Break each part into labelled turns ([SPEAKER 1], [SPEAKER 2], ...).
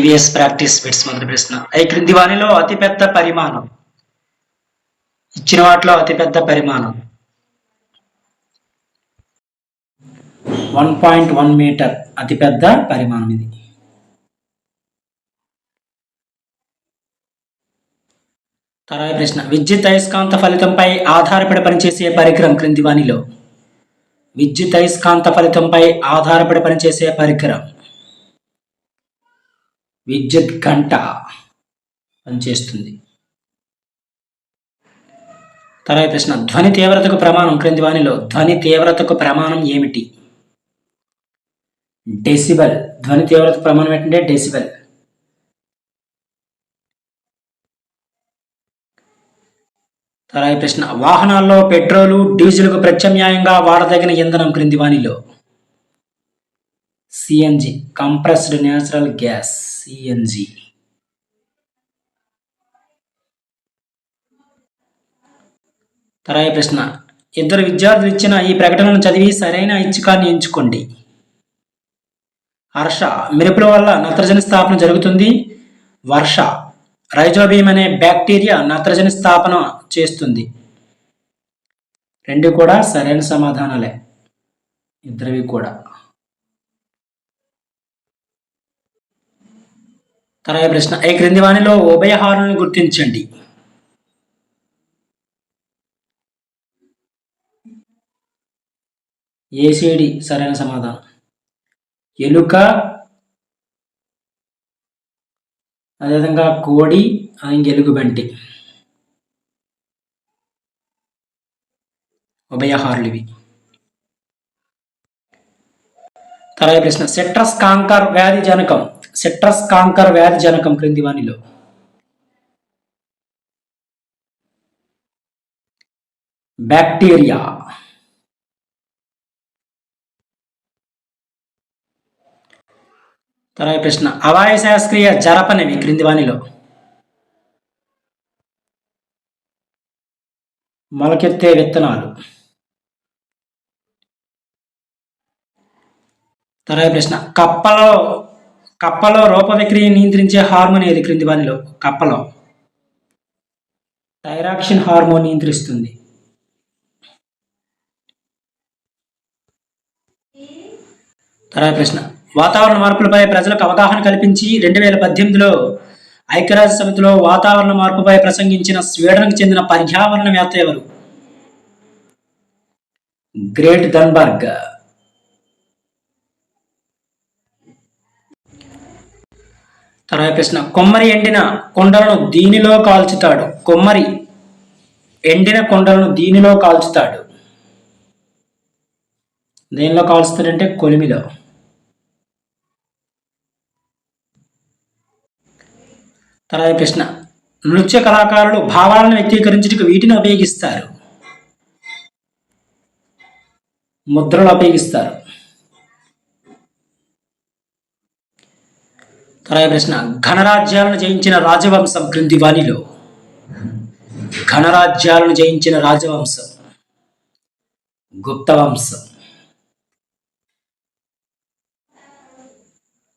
[SPEAKER 1] EVS practice bits మొదటి ప్రశ్న ఈ క్రింది వానిలో అతిపెద్ద పరిమాణం. ఇచ్చిన వాటిలో అతిపెద్ద పరిమాణం. వన్ పాయింట్ వన్ మీటర్ అతిపెద్ద పరిమాణం ఇది. తర్వాత ప్రశ్న. విద్యుత్ అయస్కాంత ఫలితంపై ఆధారపడి పనిచేసే పరికరం క్రింది వానిలో విద్యుత్ అయస్కాంత ఫలితంపై ఆధారపడి పనిచేసే పరికరం. విద్యుత్ గంట పనిచేస్తుంది తర్వాత ప్రశ్న ధ్వని తీవ్రతకు ప్రమాణం క్రింది వాణిలో ధ్వని తీవ్రతకు ప్రమాణం ఏమిటి? డెసిబల్ ధ్వని తీవ్రత ప్రమాణం ఏంటంటే డెసిబల్ తర్వాత ప్రశ్న వాహనాల్లో పెట్రోలు డీజిల్కు ప్రత్యామ్నాయంగా వాడదగిన ఇంధనం క్రింది వాణిలో. CNG compressed natural gas CNG తరాయి ప్రశ్న ఇద్దరు విద్యార్థులు ఇచ్చిన ఈ ప్రకటనను చదివి సరైన ఇచ్చికాన్ని ఎంచుకోండి. హర్ష మెరుపుల వల్ల నత్రజని స్థాపన జరుగుతుంది. వర్ష రైజోబీమ్ అనే బ్యాక్టీరియా నత్రజని స్థాపన చేస్తుంది. రెండు కూడా సరైన సమాధానాలే. ఇద్దరివి కూడా. తర్వాత ప్రశ్న. ఈ క్రింది వానిలో ఉభయహారులను గుర్తించండి? ఏసిడి సరైన సమాధానం. ఎలుక అదేవిధంగా కోడి ఇంక ఎలుగుబంటి ఉభయహారులు ఇవి తర్వాత ప్రశ్న. సెట్రస్ కాంకర్ వ్యాధి జనకం. సిట్రస్ కాంకర్ వ్యాధి జనకం క్రింది వానిలో. బ్యాక్టీరియా. తర్వాత ప్రశ్న అవాయ శాస్త్రీయ జరపనివి క్రింది వానిలో. మొలకెత్తే విత్తనాలు. తర్వాత ప్రశ్న కప్పలో కప్పలో రూపవిక్రియ నియంత్రించే హార్మోన్ ఏది? క్రింది వానిలో కప్పలో. థైరాక్షన్ హార్మోన్ నియంత్రిస్తుంది. తర్వాత ప్రశ్న. వాతావరణ మార్పులపై ప్రజలకు అవగాహన కల్పించి రెండు వేల పద్దెనిమిదిలో ఐక్యరాజ్య సమితిలో వాతావరణ మార్పుపై ప్రసంగించిన స్వీడన్కు చెందిన పర్యావరణవేత్త ఎవరు? గ్రేట్ దన్బర్గ్ తర్వాత ప్రశ్న కొమ్మరి ఎండిన కొండలను దీనిలో కాల్చుతాడు. కొమ్మరి ఎండిన కొండలను దీనిలో కాల్చుతాడు. దేనిలో కాల్చుతాడంటే కొలిమిలో. తర్వాత ప్రశ్న నృత్య కళాకారులు భావాలను వ్యక్తీకరించడానికి వీటిని ఉపయోగిస్తారు. ముద్రలు ఉపయోగిస్తారు. తర్వాత ప్రశ్న ఘనరాజ్యాలను జయించిన రాజవంశం క్రింది వానిలో ఘనరాజ్యాలను జయించిన రాజవంశం. గుప్త వంశం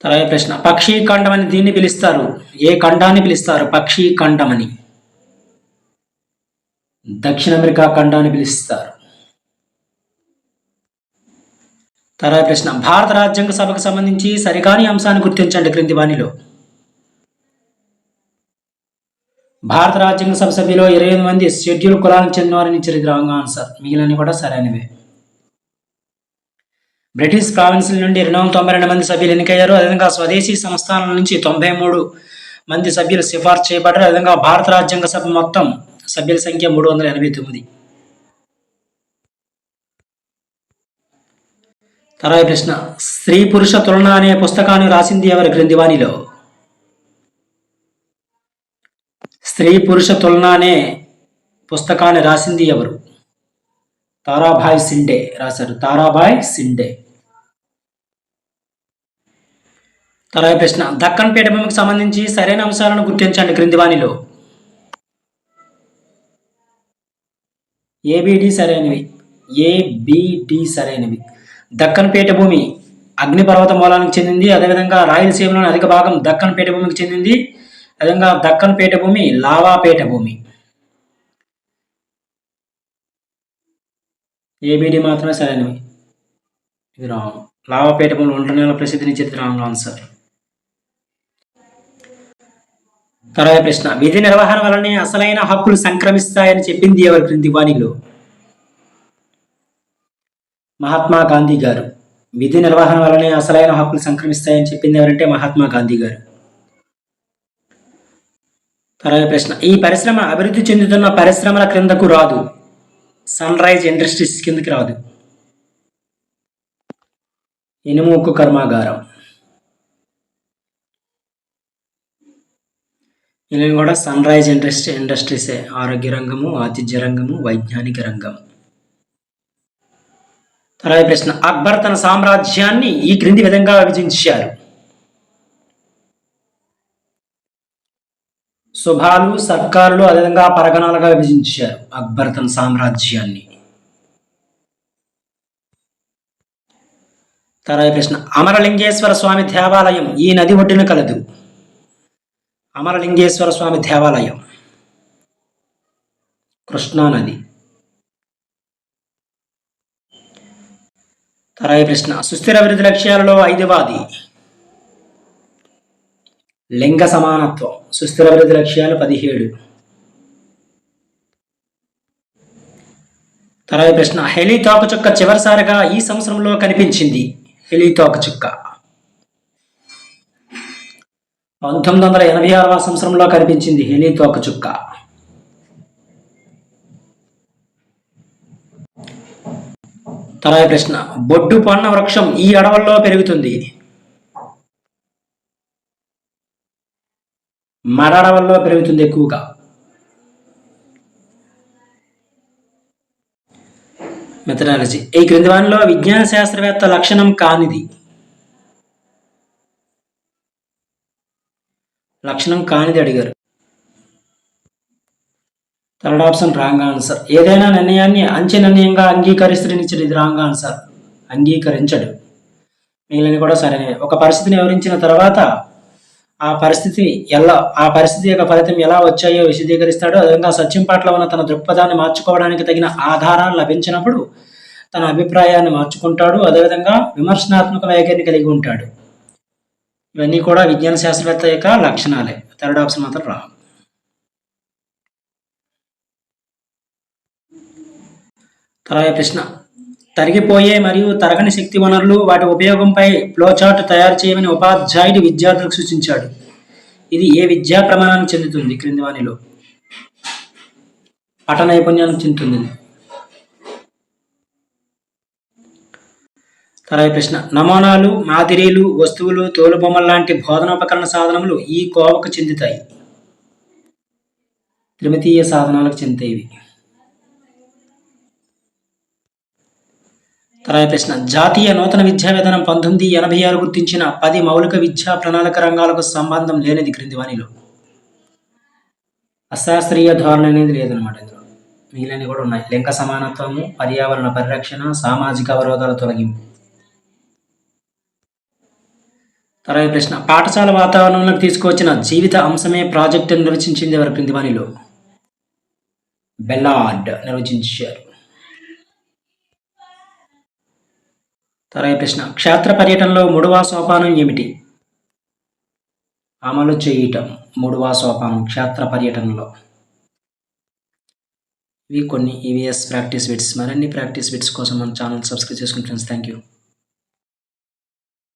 [SPEAKER 1] తర్వాత ప్రశ్న పక్షి ఖండం అని దీన్ని పిలుస్తారు. ఏ ఖండాన్ని పిలుస్తారు? పక్షి ఖండం అని దక్షిణ అమెరికా ఖండాన్ని పిలుస్తారు. తర్వాత ప్రశ్న భారత రాజ్యాంగ సభకు సంబంధించి సరికాని అంశాన్ని గుర్తించండి క్రింది వాణిలో. భారత రాజ్యాంగ సభ సభ్యులో ఇరవై ఎనిమిది మంది షెడ్యూల్ కులానికి చెందినవారని ఇచ్చారు రాంగ్ ఆన్సర్. మిగిలినవి కూడా సరైనవే. బ్రిటిష్ ప్రావిన్సుల నుండి రెండు వందల తొంభై రెండు మంది సభ్యులు ఎన్నికయ్యారు. అదేవిధంగా స్వదేశీ సంస్థానాల నుంచి తొంభై మూడు మంది సభ్యులు సిఫార్సు చేయబడ్డారు. అదేవిధంగా భారత రాజ్యాంగ సభ మొత్తం సభ్యుల సంఖ్య మూడు వందల ఎనభై తొమ్మిది. తర్వాత ప్రశ్న స్త్రీ పురుష తులన అనే పుస్తకాన్ని రాసింది ఎవరు గ్రంథివాణిలో? స్త్రీ పురుష తులన అనే పుస్తకాన్ని రాసింది ఎవరు? తారాభాయ్ సిండే రాశారు. తారాభాయ్ సిండే. తర్వాత ప్రశ్న దక్కన్ పీఠభూమికి సంబంధించి సరైన అంశాలను గుర్తించండి క్రిందివాణిలో ఏబిడి సరైనవి. ఏబిడి సరైనవి. దక్కన్ పీఠభూమి అగ్నిపర్వత మూలానికి చెందింది. అదేవిధంగా రాయలసీమలోని అధిక భాగం దక్కన్ పీఠభూమికి చెందింది. అదేవిధంగా దక్కన్ పీఠభూమి లావా పీఠభూమి ఏబిడి మాత్రమే సరైనవి. ఇది రాంగ్. లావా పీఠభూమి ఒంటరి నెల ప్రసిద్ధినిచ్చేది రాంగ్ ఆన్సర్. తర్వాత ప్రశ్న విధి నిర్వహణ వలనే అసలైన హక్కులు సంక్రమిస్తాయని చెప్పింది ఎవరి? క్రింది వాణిలో. మహాత్మా గాంధీ గారు. విధి నిర్వహణ వలనే అసలైన హక్కులు సంక్రమిస్తాయని చెప్పింది ఎవరంటే మహాత్మా గాంధీ గారు. తర్వాత ప్రశ్న. ఈ పరిశ్రమ అభివృద్ధి చెందుతున్న పరిశ్రమల క్రిందకు రాదు. సన్ రైజ్ ఇండస్ట్రీస్ కిందకి రాదు. ఇనుముక్కు కర్మాగారం. ఇది కూడా సన్ రైజ్ ఇండస్ట్రీ ఇండస్ట్రీసే. ఆరోగ్య రంగము ఆతిథ్య రంగము వైజ్ఞానిక రంగం. తర్వాత ప్రశ్న. అక్బర్ తన సామ్రాజ్యాన్ని ఈ క్రింది విధంగా విభజించారు. శుభాలు సర్కారులు అదేవిధంగా పరగణాలుగా విభజించారు అక్బర్ తన సామ్రాజ్యాన్ని. తర్వాత ప్రశ్న. అమరలింగేశ్వర స్వామి దేవాలయం ఈ నది ఒడ్డున కలదు. అమరలింగేశ్వర స్వామి దేవాలయం కృష్ణానది తర్వాత ప్రశ్న. సుస్థిర అభివృద్ధి లక్ష్యాలలో ఐదవది. లింగ సమానత్వం. సుస్థిర అభివృద్ధి లక్ష్యాలు పదిహేడు. తర్వాత ప్రశ్న. హెలీ తోకచుక్క చివరిసారిగా ఈ సంవత్సరంలో కనిపించింది. హెలీ తోకచుక్క పంతొమ్మిది వందల ఎనభై ఆరవ సంవత్సరంలో కనిపించింది హెలీ తోకచుక్క తర్వాత ప్రశ్న బొడ్డు పన్న వృక్షం ఈ అడవుల్లో పెరుగుతుంది. మడ అడవుల్లో పెరుగుతుంది ఎక్కువగా. మెథడాలజీ. ఈ క్రింది వానిలో విజ్ఞాన శాస్త్రవేత్త లక్షణం కానిది. లక్షణం కానిది అడిగారు. థర్డ్ ఆప్షన్ రాంగ్ ఆన్సర్ ఏదైనా నిర్ణయాన్ని అంచె నిర్ణయంగా అంగీకరిస్తునిచ్చడు ఇది రాంగ్ ఆన్సర్ అంగీకరించడు. మిగిలిన కూడా సరైన ఒక పరిస్థితిని వివరించిన తర్వాత ఆ పరిస్థితి ఎలా ఆ పరిస్థితి యొక్క ఫలితం ఎలా వచ్చాయో విశదీకరిస్తాడో. అదేవిధంగా సత్యం పట్ల ఉన్న తన దృక్పథాన్ని మార్చుకోవడానికి తగిన ఆధారాలు లభించినప్పుడు తన అభిప్రాయాన్ని మార్చుకుంటాడు. అదేవిధంగా విమర్శనాత్మక వైఖరిని కలిగి ఉంటాడు. ఇవన్నీ కూడా విజ్ఞాన శాస్త్రవేత్త యొక్క లక్షణాలే. థర్డ్ ఆప్షన్ మాత్రం రా తర్వాత ప్రశ్న. తరిగిపోయే మరియు తరగని శక్తి వనరులు వాటి ఉపయోగంపై ఫ్లోచార్ట్ తయారు చేయమని ఉపాధ్యాయుడు విద్యార్థులకు సూచించాడు. ఇది ఏ విద్యా ప్రమాణానికి చెందుతుంది? క్రింది వాణిలో. పట నైపుణ్యానికి చెందుతుంది. తర్వాత ప్రశ్న. నమూనాలు మాదిరీలు వస్తువులు తోలుబొమ్మలు లాంటి బోధనోపకరణ సాధనములు ఈ కోవకు చెందుతాయి. త్రిమితీయ సాధనాలకు చెందుతాయి తర్వాత ప్రశ్న. జాతీయ నూతన విద్యా విధానం పంతొమ్మిది ఎనభై ఆరు గుర్తించిన పది మౌలిక విద్యా ప్రణాళిక రంగాలకు సంబంధం లేనిది క్రింది వానిలో అశాస్త్రీయ ధోరణి అనేది లేదనమాట ఇందులో. మిగిలినవి కూడా ఉన్నాయి. లింగ సమానత్వము పర్యావరణ పరిరక్షణ సామాజిక అవరోధాల తొలగింపు. తర్వాత ప్రశ్న. పాఠశాల వాతావరణంలోకి తీసుకువచ్చిన జీవిత అంశమే ప్రాజెక్టు నిర్వచించింది ఎవరు క్రింది వానిలో బెల్లార్డ్ నిర్వచించారు. తర్వాత ప్రశ్న క్షేత్ర పర్యటనలో మూడవ సోపానం ఏమిటి? అమలు చేయటం మూడవ సోపానం క్షేత్ర పర్యటనలో. ఇవి కొన్ని ఈవీఎస్ ప్రాక్టీస్ బిట్స్ మరిన్ని ప్రాక్టీస్ బిట్స్ కోసం మన ఛానల్ సబ్స్క్రైబ్ చేసుకుని ఫ్రెండ్స్ థ్యాంక్ యూ